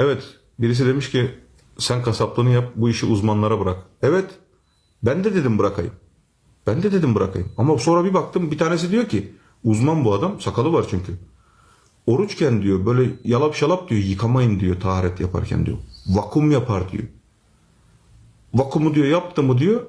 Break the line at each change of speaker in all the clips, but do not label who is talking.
Evet birisi demiş ki sen kasaplığını yap bu işi uzmanlara bırak. Evet ben de dedim bırakayım. Ben de dedim bırakayım. Ama sonra bir baktım bir tanesi diyor ki uzman bu adam sakalı var çünkü. Oruçken diyor böyle yalap şalap diyor yıkamayın diyor taharet yaparken diyor. Vakum yapar diyor. Vakumu diyor yaptı mı diyor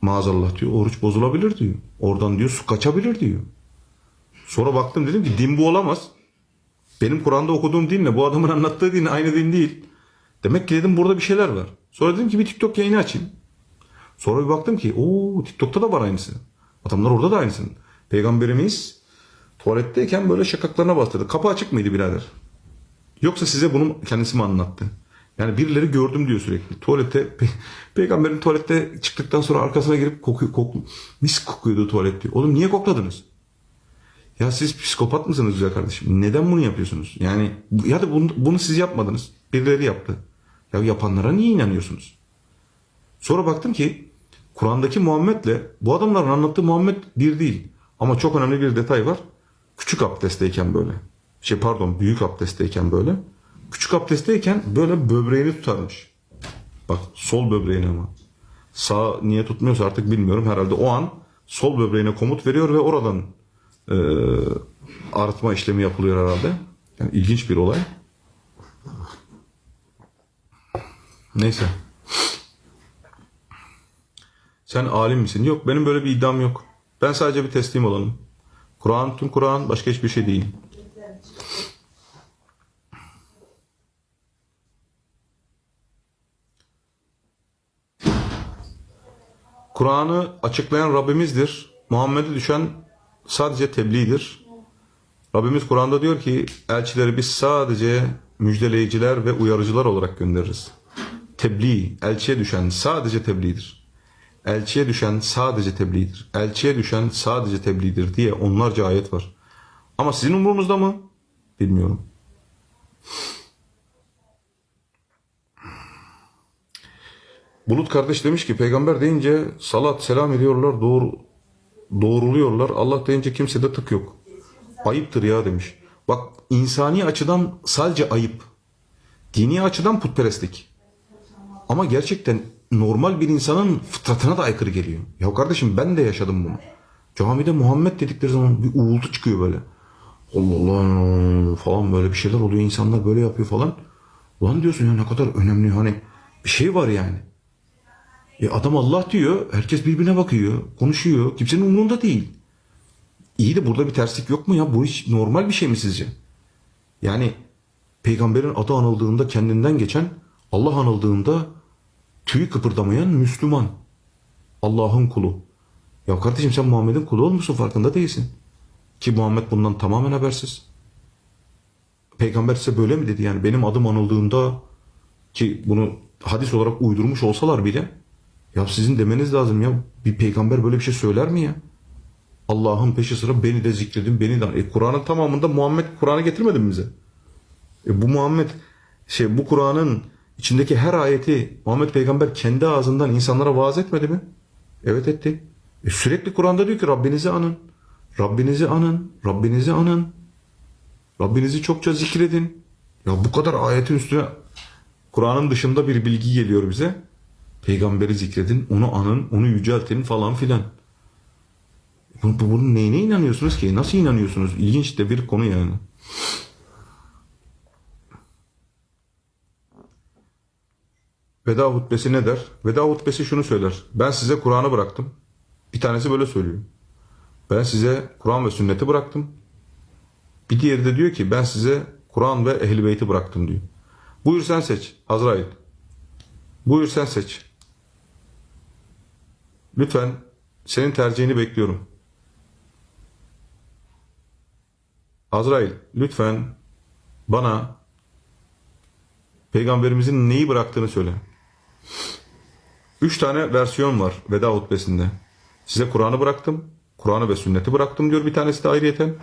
maazallah diyor oruç bozulabilir diyor. Oradan diyor su kaçabilir diyor. Sonra baktım dedim ki din bu olamaz. Benim Kur'an'da okuduğum dinle bu adamın anlattığı din aynı din değil. Demek ki dedim burada bir şeyler var. Sonra dedim ki bir TikTok yayını açayım. Sonra bir baktım ki o TikTok'ta da var aynısı. Adamlar orada da aynısını. Peygamberimiz tuvaletteyken böyle şakaklarına bastırdı. Kapı açık mıydı birader? Yoksa size bunu kendisi mi anlattı? Yani birileri gördüm diyor sürekli. Tuvalette, pe- peygamberin tuvalette çıktıktan sonra arkasına girip koku, koklu, mis kokuyordu tuvalet diyor. Oğlum niye kokladınız? Ya siz psikopat mısınız güzel kardeşim? Neden bunu yapıyorsunuz? Yani ya da bunu, bunu siz yapmadınız. Birileri yaptı. Ya yapanlara niye inanıyorsunuz? Sonra baktım ki Kur'an'daki Muhammed'le bu adamların anlattığı Muhammed bir değil. Ama çok önemli bir detay var. Küçük abdestteyken böyle. Şey pardon büyük abdestteyken böyle. Küçük abdestteyken böyle böbreğini tutarmış. Bak sol böbreğini ama. Sağ niye tutmuyorsa artık bilmiyorum. Herhalde o an sol böbreğine komut veriyor ve oradan e, arıtma işlemi yapılıyor herhalde. Yani ilginç bir olay. Neyse. Sen alim misin? Yok benim böyle bir iddiam yok. Ben sadece bir teslim olanım. Kur'an tüm Kur'an başka hiçbir şey değil. Kur'an'ı açıklayan Rabbimizdir. Muhammed'e düşen sadece tebliğdir. Rabbimiz Kur'an'da diyor ki elçileri biz sadece müjdeleyiciler ve uyarıcılar olarak göndeririz. Tebliğ, elçiye düşen sadece tebliğdir. Elçiye düşen sadece tebliğdir. Elçiye düşen sadece tebliğdir diye onlarca ayet var. Ama sizin umurunuzda mı? Bilmiyorum. Bulut kardeş demiş ki peygamber deyince salat selam ediyorlar doğru, doğruluyorlar. Allah deyince kimsede tık yok. Ayıptır ya demiş. Bak insani açıdan sadece ayıp. Dini açıdan putperestlik. Ama gerçekten normal bir insanın fıtratına da aykırı geliyor. Ya kardeşim ben de yaşadım bunu. Camide Muhammed dedikleri zaman bir uğultu çıkıyor böyle. Allah Allah falan böyle bir şeyler oluyor. insanlar böyle yapıyor falan. Ulan diyorsun ya ne kadar önemli hani bir şey var yani. E adam Allah diyor. Herkes birbirine bakıyor. Konuşuyor. Kimsenin umurunda değil. İyi de burada bir terslik yok mu ya? Bu iş normal bir şey mi sizce? Yani peygamberin adı anıldığında kendinden geçen, Allah anıldığında tüy kıpırdamayan Müslüman. Allah'ın kulu. Ya kardeşim sen Muhammed'in kulu olmuşsun farkında değilsin. Ki Muhammed bundan tamamen habersiz. Peygamber size böyle mi dedi yani benim adım anıldığında ki bunu hadis olarak uydurmuş olsalar bile ya sizin demeniz lazım ya bir peygamber böyle bir şey söyler mi ya? Allah'ın peşi sıra beni de zikredin beni de. E, Kur'an'ın tamamında Muhammed Kur'an'ı getirmedi bize? E, bu Muhammed şey bu Kur'an'ın içindeki her ayeti Muhammed peygamber kendi ağzından insanlara vaaz etmedi mi? Evet etti. E, sürekli Kur'an'da diyor ki Rabbinizi anın. Rabbinizi anın. Rabbinizi anın. Rabbinizi çokça zikredin. Ya bu kadar ayetin üstüne Kur'an'ın dışında bir bilgi geliyor bize. Peygamberi zikredin, onu anın, onu yüceltin falan filan. Bu- bu- Bunun neyine inanıyorsunuz ki? Nasıl inanıyorsunuz? İlginç de bir konu yani. Veda hutbesi ne der? Veda hutbesi şunu söyler. Ben size Kur'an'ı bıraktım. Bir tanesi böyle söylüyor. Ben size Kur'an ve sünneti bıraktım. Bir diğeri de diyor ki ben size Kur'an ve ehl Beyt'i bıraktım diyor. Buyur sen seç Azrail. Buyur sen seç. Lütfen senin tercihini bekliyorum. Azrail lütfen bana peygamberimizin neyi bıraktığını söyle. Üç tane versiyon var veda hutbesinde. Size Kur'an'ı bıraktım. Kur'an'ı ve sünneti bıraktım diyor bir tanesi de ayrıyeten.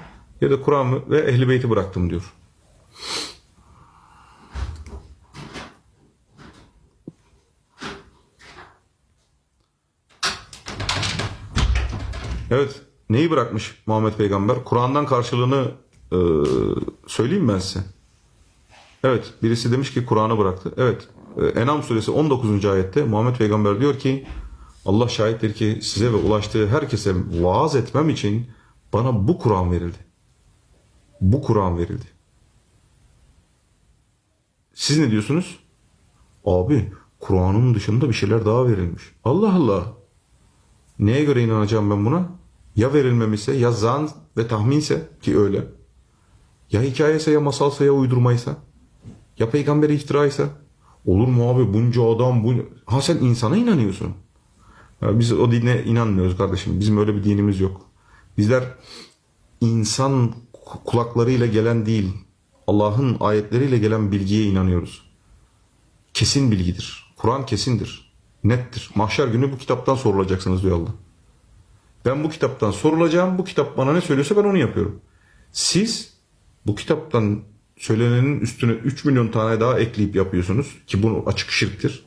Ya da Kur'an ve ehli beyti bıraktım diyor. Evet. Neyi bırakmış Muhammed Peygamber? Kur'an'dan karşılığını e, söyleyeyim ben size. Evet birisi demiş ki Kur'an'ı bıraktı. Evet e, Enam suresi 19. ayette Muhammed Peygamber diyor ki Allah şahittir ki size ve ulaştığı herkese vaaz etmem için bana bu Kur'an verildi. Bu Kur'an verildi. Siz ne diyorsunuz? Abi Kur'an'ın dışında bir şeyler daha verilmiş. Allah Allah. Neye göre inanacağım ben buna? Ya verilmemişse ya zan ve tahminse ki öyle. Ya hikayese ya masalsa ya uydurmaysa. Ya peygambere iftiraysa. Olur mu abi bunca adam bu... Ha sen insana inanıyorsun. Ya biz o dine inanmıyoruz kardeşim. Bizim öyle bir dinimiz yok. Bizler insan kulaklarıyla gelen değil, Allah'ın ayetleriyle gelen bilgiye inanıyoruz. Kesin bilgidir. Kur'an kesindir. Nettir. Mahşer günü bu kitaptan sorulacaksınız diyor Allah. Ben bu kitaptan sorulacağım. Bu kitap bana ne söylüyorsa ben onu yapıyorum. Siz bu kitaptan söylenenin üstüne 3 milyon tane daha ekleyip yapıyorsunuz. Ki bu açık şirktir.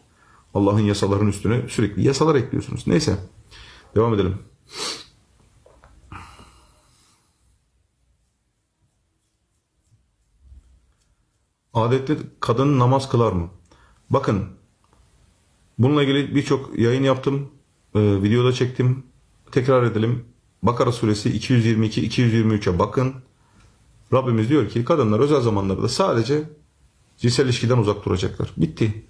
Allah'ın yasaların üstüne sürekli yasalar ekliyorsunuz. Neyse. Devam edelim. Adetli kadın namaz kılar mı? Bakın bununla ilgili birçok yayın yaptım. Ee, videoda çektim. Tekrar edelim. Bakara suresi 222-223'e bakın. Rabbimiz diyor ki kadınlar özel zamanlarda sadece cinsel ilişkiden uzak duracaklar. Bitti.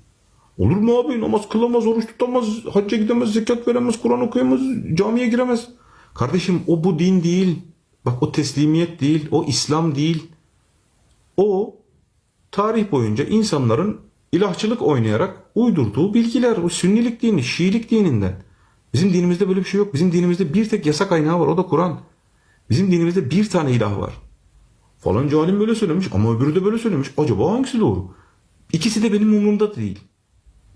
Olur mu abi? Namaz kılamaz, oruç tutamaz, hacca gidemez, zekat veremez, Kur'an okuyamaz, camiye giremez. Kardeşim o bu din değil. Bak o teslimiyet değil, o İslam değil. O tarih boyunca insanların ilahçılık oynayarak uydurduğu bilgiler. O sünnilik dini, şiilik dininden. Bizim dinimizde böyle bir şey yok. Bizim dinimizde bir tek yasa kaynağı var. O da Kur'an. Bizim dinimizde bir tane ilah var. Falanca alim böyle söylemiş ama öbürü de böyle söylemiş. Acaba hangisi doğru? İkisi de benim umurumda değil.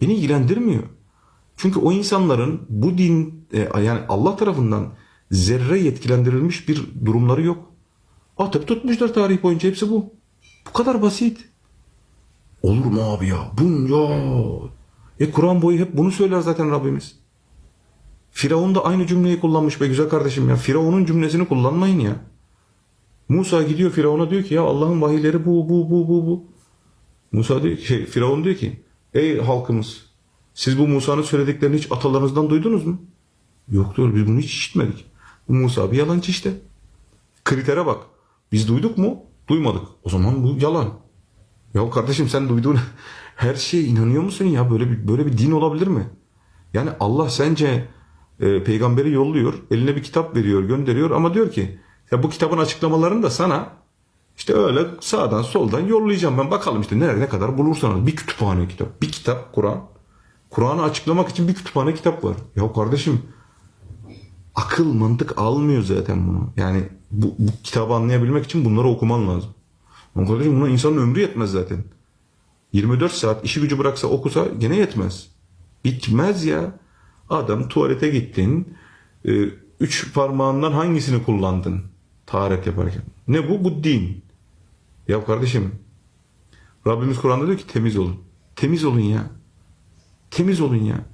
Beni ilgilendirmiyor. Çünkü o insanların bu din e, yani Allah tarafından zerre yetkilendirilmiş bir durumları yok. Atıp tutmuşlar tarih boyunca hepsi bu. Bu kadar basit. Olur mu abi ya? Bunca. E Kur'an boyu hep bunu söyler zaten Rabbimiz. Firavun da aynı cümleyi kullanmış be güzel kardeşim ya. Firavun'un cümlesini kullanmayın ya. Musa gidiyor Firavun'a diyor ki ya Allah'ın vahiyleri bu bu bu bu bu. Musa diyor ki şey, Firavun diyor ki ey halkımız siz bu Musa'nın söylediklerini hiç atalarınızdan duydunuz mu? Yok diyor biz bunu hiç işitmedik. Bu Musa bir yalancı işte. Kritere bak. Biz duyduk mu? Duymadık. O zaman bu yalan. Ya kardeşim sen duyduğun her şeye inanıyor musun ya? Böyle bir böyle bir din olabilir mi? Yani Allah sence e, peygamberi yolluyor, eline bir kitap veriyor, gönderiyor ama diyor ki ya bu kitabın açıklamalarını da sana işte öyle sağdan soldan yollayacağım ben bakalım işte nerede ne kadar bulursanız bir kütüphane kitap, bir kitap Kur'an. Kur'an'ı açıklamak için bir kütüphane kitap var. Ya kardeşim akıl mantık almıyor zaten bunu. Yani bu, bu kitabı anlayabilmek için bunları okuman lazım. Ama kardeşim buna insanın ömrü yetmez zaten. 24 saat işi gücü bıraksa okusa gene yetmez. Bitmez ya. Adam tuvalete gittin. e, Üç parmağından hangisini kullandın? Taharet yaparken. Ne bu? Bu din. Ya kardeşim Rabbimiz Kur'an'da diyor ki temiz olun. Temiz olun ya. Temiz olun ya.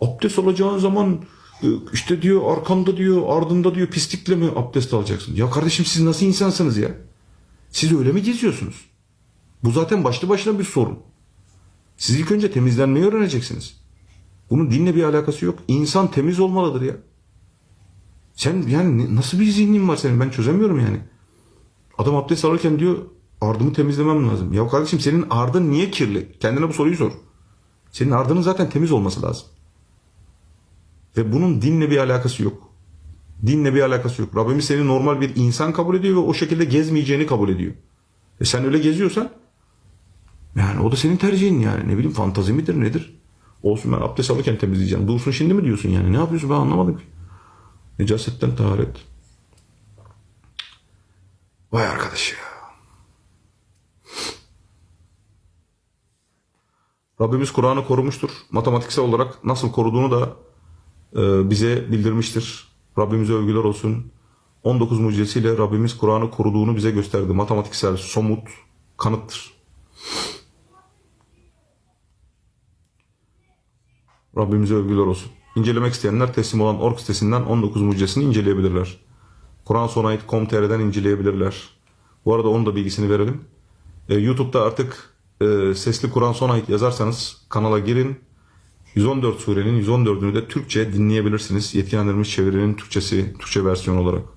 Abdest alacağın zaman e, işte diyor arkanda diyor ardında diyor pislikle mi abdest alacaksın? Ya kardeşim siz nasıl insansınız ya? Siz öyle mi geziyorsunuz? Bu zaten başlı başına bir sorun. Siz ilk önce temizlenmeyi öğreneceksiniz. Bunun dinle bir alakası yok. İnsan temiz olmalıdır ya. Sen yani nasıl bir zihnin var senin ben çözemiyorum yani. Adam abdest alırken diyor ardımı temizlemem lazım. Ya kardeşim senin ardın niye kirli? Kendine bu soruyu sor. Senin ardının zaten temiz olması lazım. Ve bunun dinle bir alakası yok. Dinle bir alakası yok. Rabbimiz seni normal bir insan kabul ediyor ve o şekilde gezmeyeceğini kabul ediyor. E sen öyle geziyorsan yani o da senin tercihin yani. Ne bileyim fantazi midir nedir? Olsun ben abdest alırken temizleyeceğim. Dursun şimdi mi diyorsun yani? Ne yapıyorsun ben anlamadım ki. Necasetten taharet. Vay arkadaş ya. Rabbimiz Kur'an'ı korumuştur. Matematiksel olarak nasıl koruduğunu da e, bize bildirmiştir. Rabbimize övgüler olsun. 19 mucizesiyle Rabbimiz Kur'an'ı koruduğunu bize gösterdi. Matematiksel, somut, kanıttır. Rabbimize övgüler olsun. İncelemek isteyenler teslim olan org sitesinden 19 mucizesini inceleyebilirler. Kur'ansonayit.com.tr'den inceleyebilirler. Bu arada onun da bilgisini verelim. Ee, YouTube'da artık e, Sesli Kur'an son ayet yazarsanız kanala girin. 114 surenin 114'ünü de Türkçe dinleyebilirsiniz. Yetkilendirilmiş çevirinin Türkçesi, Türkçe versiyonu olarak.